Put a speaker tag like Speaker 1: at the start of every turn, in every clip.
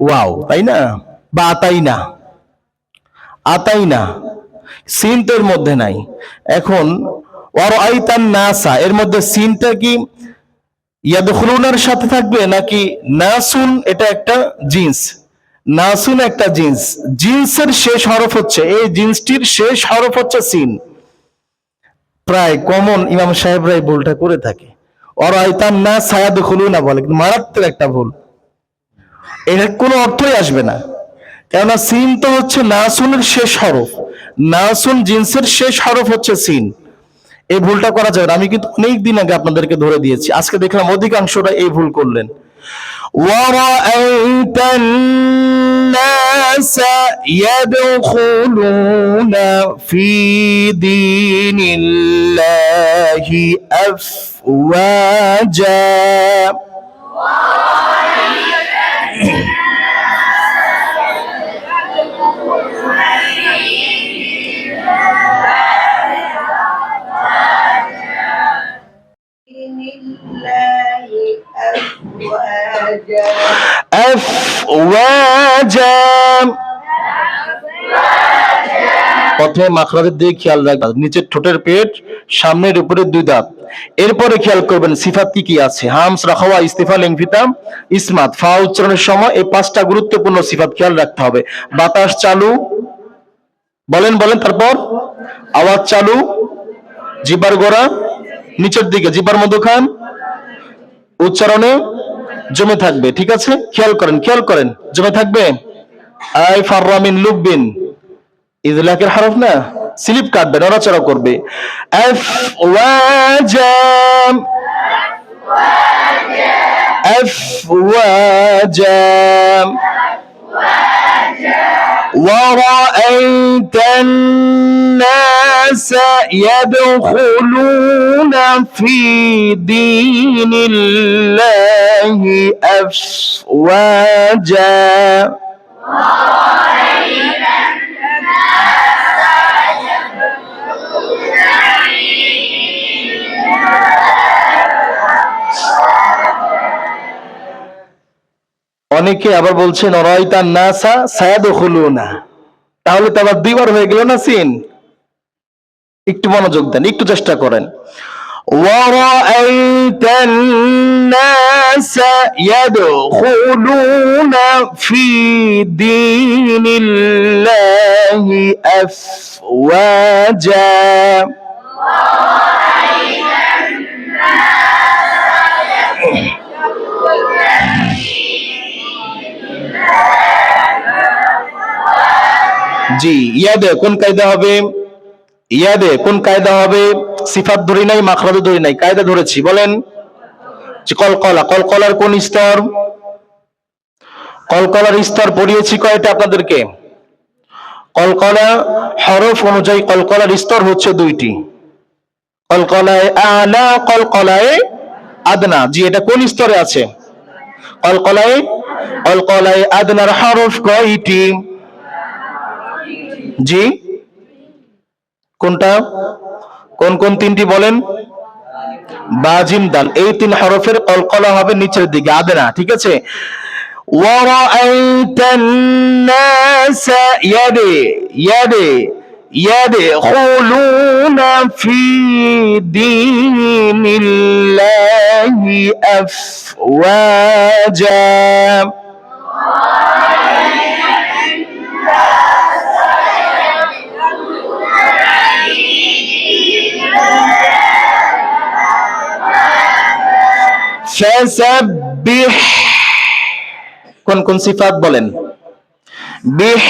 Speaker 1: Wow তাই না? বা আতাই না। আতাই না। সিন তো মধ্যে নাই। এখন ওর আইতান নাসা, এর মধ্যে সিনটা কি ইয়াদখুলুনার সাথে থাকবে নাকি নাসুন এটা একটা জিন্স? নাসুন একটা জিন্স। জিন্সের শেষ হরফ হচ্ছে, এই জিন্সটির শেষ হরফ হচ্ছে সিন। প্রায় কমন ইমাম সাহেবরা এই ভুলটা করে থাকে। ওর আইতান না সায়াদ বলে, কিন্তু মারাত্মক একটা ভুল। এর কোনো অর্থই আসবে না কেননা সিন তো হচ্ছে নাসুনের শেষ হরফ নাসুন জিন্সের শেষ হরফ হচ্ছে সিন এই ভুলটা করা যাবে না। আমি কিন্তু অনেক দিন আগে আপনাদেরকে ধরে দিয়েছি আজকে দেখলাম অধিকাংশরা এই ভুল করলেন وَرَأَيْتَ النَّاسَ يَدْخُلُونَ فِي دِينِ اللَّهِ أَفْوَاجًا
Speaker 2: أفواجا
Speaker 1: أفواجا প্রথমে মাখরাজের দিকে খেয়াল রাখবেন নিচের ঠোঁটের পেট সামনের উপরে দুই দাঁত এরপরে খেয়াল করবেন সিফাত কি কি আছে হামস রাখাওয়া ইস্তিফা লিংফিতাম ইসমাত ফা উচ্চারণের সময় এই পাঁচটা গুরুত্বপূর্ণ সিফাত খেয়াল রাখতে হবে বাতাস চালু বলেন বলেন তারপর আওয়াজ চালু জিবার গোড়া নিচের দিকে জিবার মধ্যখান উচ্চারণে জমে থাকবে, ঠিক আছে? খেয়াল করেন খেয়াল করেন, জমে থাকবে। আই ফাররামিন লুববিন। ইদলাকের হরফ না? স্লিপ কাটবে, নড়াচড়া করবে। এফ ওয়াজাম। এফ ওয়াজাম। ورأيت الناس يدخلون في دين الله أفواجا. অনেকে আবার বলছেন অরাইতান নাসা সায়াদ না তাহলে তো আবার দুইবার হয়ে গেল না সিন একটু মনোযোগ দেন একটু চেষ্টা করেন ورأيت الناس يدخلون في دين الله أفواجا জি, ইয়াদে কোন কায়দা হবে? ইয়াদে কোন কায়দা হবে? সিফাত ধরি নাই মাখরাজ ধরি নাই, কায়দা ধরেছি, বলেন। কলকলা, কলকলার কোন স্তর? কলকলার স্তর পড়িয়েছি কয়টা আপনাদেরকে? কলকলা হরফ অনুযায়ী কলকলার স্তর হচ্ছে দুইটি। কলকলায় আলা কলকলায় আদনা। জি, এটা কোন স্তরে আছে? কলকলায় কলকলায় আদনার হরফ কয়টি? জি কোনটা কোন কোন তিনটি বলেন বাজিম দাল এই তিন হরফের কলকলা হবে নিচের দিকে আদনা ঠিক আছে ورأيت الناس يدي يدي يدخلون في دين الله أفواجا فسبح কোন কোন সিফাত বলেন? বিহ,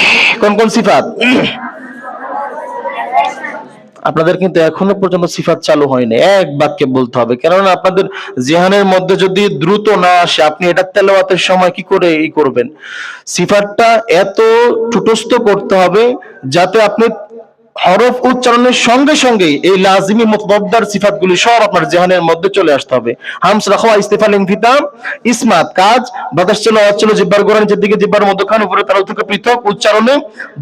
Speaker 1: কোন কোন সিফাত? আপনাদের কিন্তু এখনও পর্যন্ত সিফাত চালু হয়নি। এক বাক্যে বলতে হবে, কেননা আপনাদের জেহানের মধ্যে যদি দ্রুত না আসে, আপনি এটা তেলাওয়াতের সময় কি করে ই করবেন? সিফাতটা এত ঠুটস্থ করতে হবে, যাতে আপনি হরফ উচ্চারণের সঙ্গে সঙ্গে এই লাজিমি মুতবদ্দার সিফাতগুলি সব আপনার জেহানের মধ্যে চলে আসতে হবে। হামস, রাখা, ইস্তেফা লিংফিতাম ইসমাত, কাজ, বাতাস চলো, আওয়াজ চলো, জিব্বার গোড়া নিচের দিকে জিব্বার মধ্যখান, উপরে তারা থেকে পৃথক, উচ্চারণে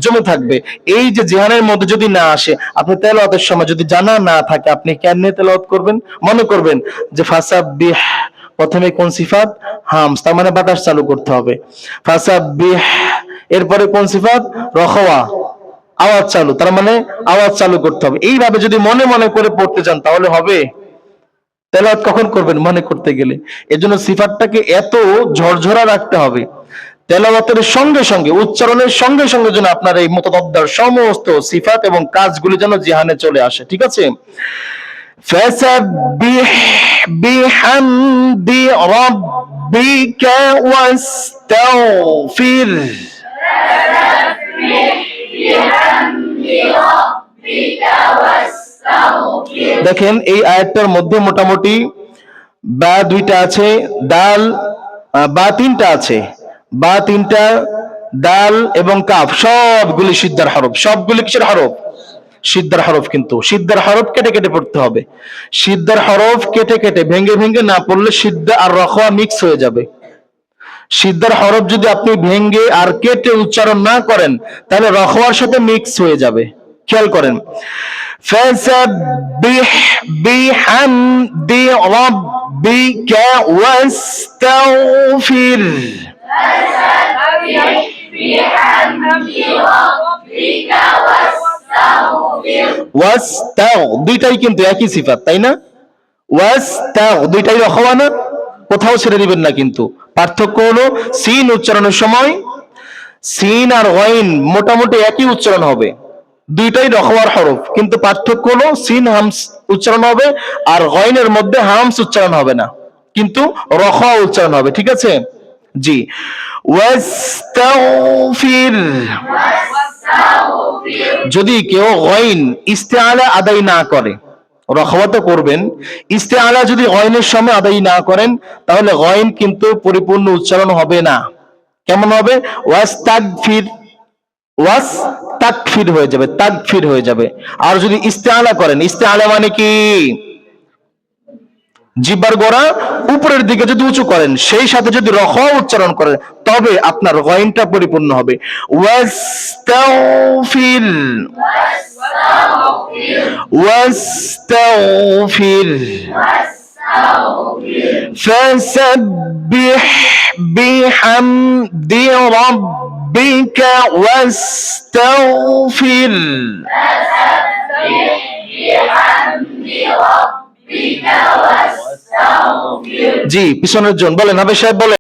Speaker 1: জমে থাকবে। এই যে জেহানের মধ্যে যদি না আসে, আপনি তেলাওয়াতের সময় যদি জানা না থাকে, আপনি কেমনে তেলাওয়াত করবেন? মনে করবেন যে ফাসাবিহ প্রথমে কোন সিফাত? হামস, তার মানে বাতাস চালু করতে হবে। ফাসাব্বিহ, এরপরে কোন সিফাত? রখওয়া। আওয়াজ চালু তার মানে আওয়াজ চালু করতে হবে এইভাবে যদি মনে মনে করে পড়তে চান তাহলে হবে তেলাওয়াত কখন করবেন মনে করতে গেলে এজন্য সিফাতটাকে এত ঝরঝরা রাখতে হবে তেলাওয়াতের সঙ্গে সঙ্গে উচ্চারণের সঙ্গে সঙ্গে যেন আপনার এই মতদব্দার সমস্ত সিফাত এবং কাজগুলি যেন জিহানে চলে আসে ঠিক আছে فسبح بحمد ربك واستغفر দেখেন এই আয়াতটার মধ্যে মোটামুটি বা দুইটা আছে, দাল বা তিনটা আছে। বা তিনটা, দাল এবং কাফ, সবগুলি সিদ্ধার হরফ, সবগুলি কিসের হরফ? সিদ্ধার হরফ কিন্তু। সিদ্ধার হরফ কেটে কেটে পড়তে হবে। সিদ্ধার হরফ কেটে কেটে, ভেঙে ভেঙে না পড়লে সিদ্ধা আর রখোয়া মিক্স হয়ে যাবে। সিদ্ধার হরফ যদি আপনি ভেঙ্গে আর কেটে উচ্চারণ না করেন, তাহলে রখোয়ার সাথে মিক্স হয়ে যাবে। খেয়াল করেন। فسبح بحمد ربك واستغفر ওয়াস্তাগ দুইটাই কিন্তু একই সিফাত তাই না ওয়াস্তাগ দুইটাই রখওয়া না কোথাও ছেড়ে দিবেন না কিন্তু পার্থক্য হলো সিন উচ্চারণের সময় সিন আর ওয়াইন মোটামুটি একই উচ্চারণ হবে দুইটাই রখওয়ার হরফ, কিন্তু পার্থক্য হলো সিন হামস উচ্চারণ হবে আর গয়নের মধ্যে হামস উচ্চারণ হবে না, কিন্তু রখওয়া উচ্চারণ হবে, ঠিক আছে? জি। ওয়াস্তাগফির। যদি কেউ গয়ন ইস্তেআলা আদায় না করে রখওয়াতে করবেন, ইস্তেআলা যদি গয়নের সময় আদায় না করেন, তাহলে গয়ন কিন্তু পরিপূর্ণ উচ্চারণ হবে না। কেমন হবে? ওয়াস্তাগফির। ওয়াস তাকফির হয়ে যাবে তাকফির হয়ে যাবে আর যদি ইস্তেআলা করেন ইস্তেআলা মানে কি জিব্বার গোড়া উপরের দিকে যদি উঁচু করেন সেই সাথে যদি রখ উচ্চারণ করেন তবে আপনার গয়নটা পরিপূর্ণ হবে ওয়াস্তাগফির واستغفر فسبح بحمد ربك واستغفر জি পিছনের জন বলেন হবে সাহেব বলেন